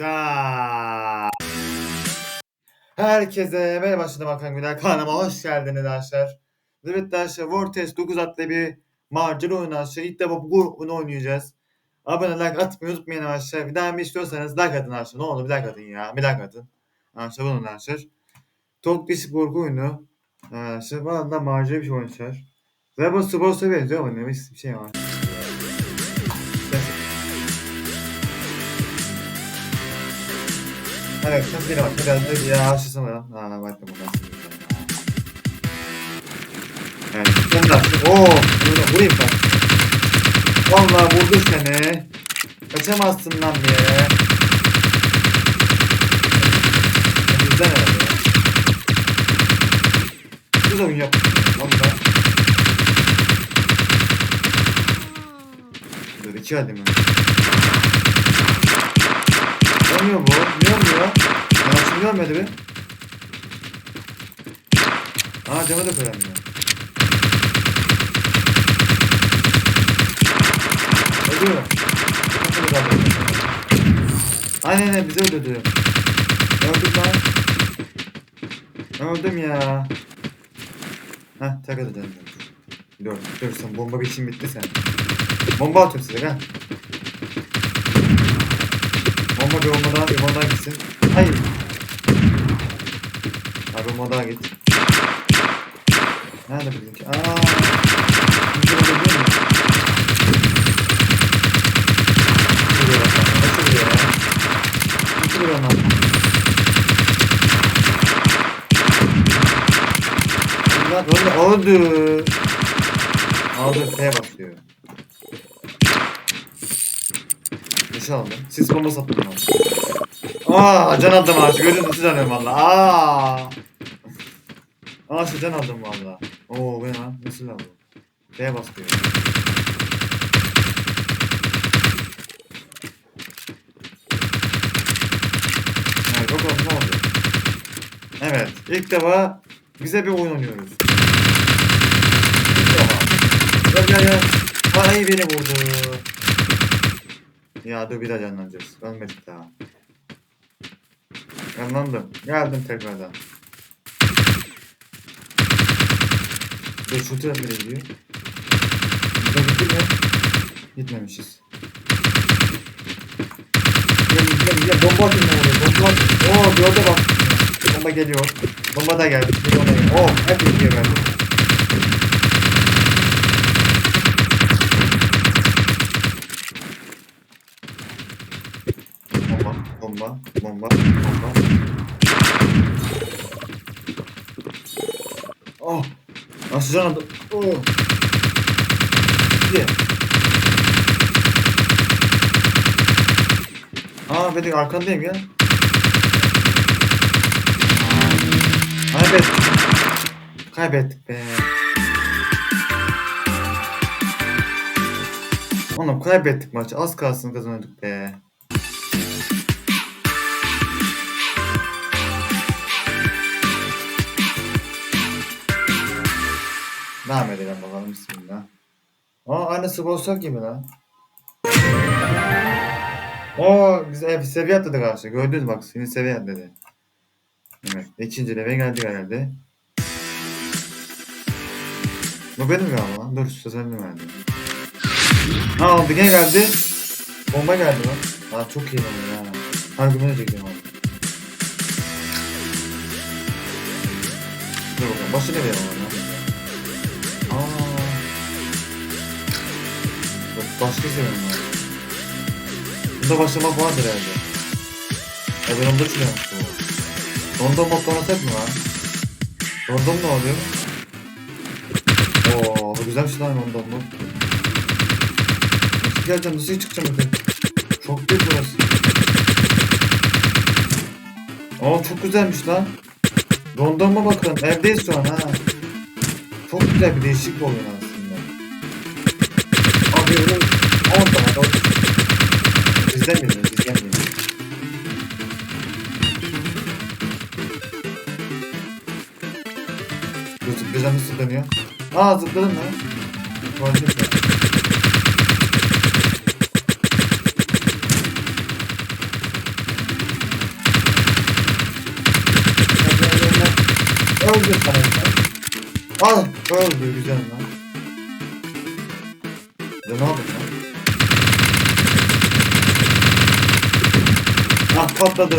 Başla. Herkese merhaba başladım Hakan Güler. Kanalıma hoş geldiniz arkadaşlar. Evet arkadaşlar Vortex 9 adlı bir macera oyunu arkadaşlar. İlk defa bu oyunu oynayacağız. Abone like atmayı unutmayın arkadaşlar. Bir daha mı istiyorsanız like atın arkadaşlar. Ne olur bir like atın ya. Bir like atın. Arkadaşlar bunu arkadaşlar. Çok değişik korku oyunu. Arkadaşlar valla macera bir şey oynamışlar. Ve bu Sports'a benziyor ama ne bir şey var. Evet, sen bir bak. Biraz da ya aşısın lan. Ha, ha, bak da buradan. Evet, sen de açtın. Oo, bunu vurayım ben. Vallahi vurdu seni. Kaçamazsın lan diye. Bizden herhalde ya. Güzel oyun yaptın. Valla. Dur iki hadi mi? Olmuyor bu. Niye olmuyor? Ben açılmıyor muydu bir? Aa cama da koyamıyor. Ölüyor. Aynen aynen bizi öldürdü. Öldüm lan. Öldüm ya. Heh tek atacağım. Dur dur sen bomba işin bitti sen. Bomba atıyorum size ha. Bomba bir bomba daha, bir bomba daha gitsin. Hayır. Abi bomba daha git. Nerede bizimki? Aaa. Bizimki öyle değil mi? Şuraya bak. Nasıl vuruyor ya? Nasıl vuruyor lan? Bunlar böyle öldü. Aldı F'ye basıyor. Neşe aldım. Sis bomba sattım ben. Aa can aldım artık. Gözüm nasıl canıyorum valla. Aa. Aa can aldım valla. Oo bu ne lan? Nasıl bu? F'ye basıyor. Evet bakalım ne oldu? Evet ilk defa bize bir oyun oynuyoruz. İlk defa. Gel gel gel. Ay beni vurdu. Ya dur bir daha canlanacağız. Ölmedik daha. Canlandım. Geldim tekrardan. Dur şu taraf nereye gidiyor? Burada gittik mi? Gitmemişiz. Gel gel gel bomba atın ne oluyor? Bomba atın. Oo gördü bak. Bomba geliyor. Bomba da geldi. Bir bomba geldi. Oo hep gidiyor geldi. Bomba, bomba, bomba, bomba. Oh! Nasıl can? Oh! Gidiyor. Aa Bedik arkandayım ya. Kaybettik. Kaybettik be. Oğlum kaybettik maçı. Az kalsın kazanıyorduk be. Devam edelim bakalım bismillah. Aa aynı sponsor gibi lan. Oo güzel seviye atladık arkadaşlar. Gördünüz bak seni seviye atladı. Evet ikinci leve geldik herhalde. Bu benim galiba lan. Dur sözlerini verdi. Ha aldı gene geldi. Bomba geldi lan. Aa çok iyi bomba ya. Harbi bunu çekeyim abi. Dur bakalım başı nereye var Başka seviyorum var. Bunda başlamak vardır herhalde. Ya ben onda çıkıyormuş bu. Rondon mod oynasak mı lan? Rondon ne oluyor? Oo, güzelmiş lan rondon mod. Nasıl geleceğim, nasıl çıkacağım bakayım? Çok büyük burası. Aa çok güzelmiş lan. Rondon mu bakın, evdeyiz şu an ha. Çok güzel bir değişik bir oyun aslında. Benim 10 tane o... Bizden geliyor, bizden geliyor. Gözük bizden nasıl dönüyor? Aa zıpladım lan. Tuvalete Öldür sana. Al, öldü güzel lan. Ya ne yapayım lan? Ah patladı.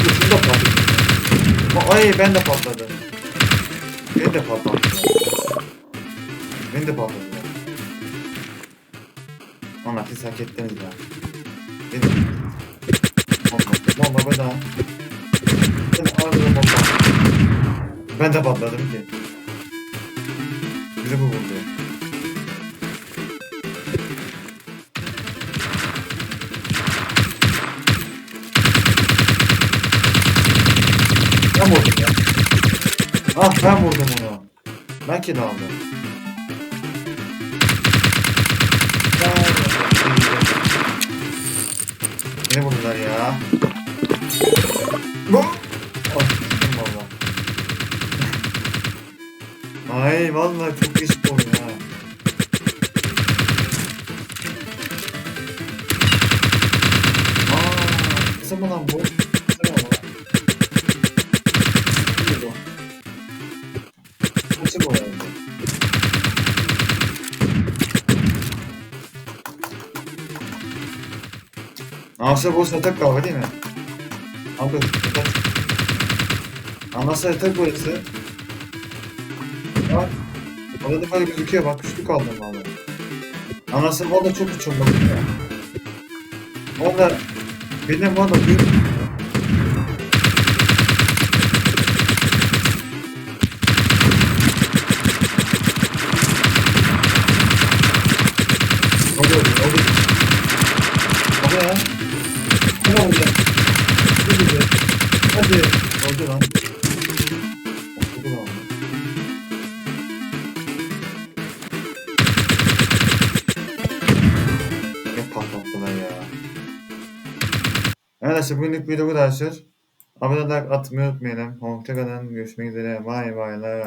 Ucunda patladı. Ay ben de patladı. Ben de patladı. Ben de patladı. Ama siz hak ettiniz ya. Ben de Bomba bomba be daha. Ben. Ben de patladım ki. Biri bu vurdu. Ben vurdum ya. Ah ben vurdum onu. Ben kill aldım. Ne vurdular ya? Bu. Ah, sıktım valla. Ay vallahi çok bu oyun ha. Aa, mı lan bu? Anlaşılır bu satak kahve değil mi? Abi satak. Anlaşılır yatak burası. Bak. Orada da böyle gözüküyor bak güçlü kaldım valla. Anasını valla çok uçurum bakın ya. Valla benim valla büyük Arkadaşlar bugünlük video bu kadar. Abone olmayı atmayı unutmayalım. Hoşçakalın. Görüşmek üzere. Bay bay.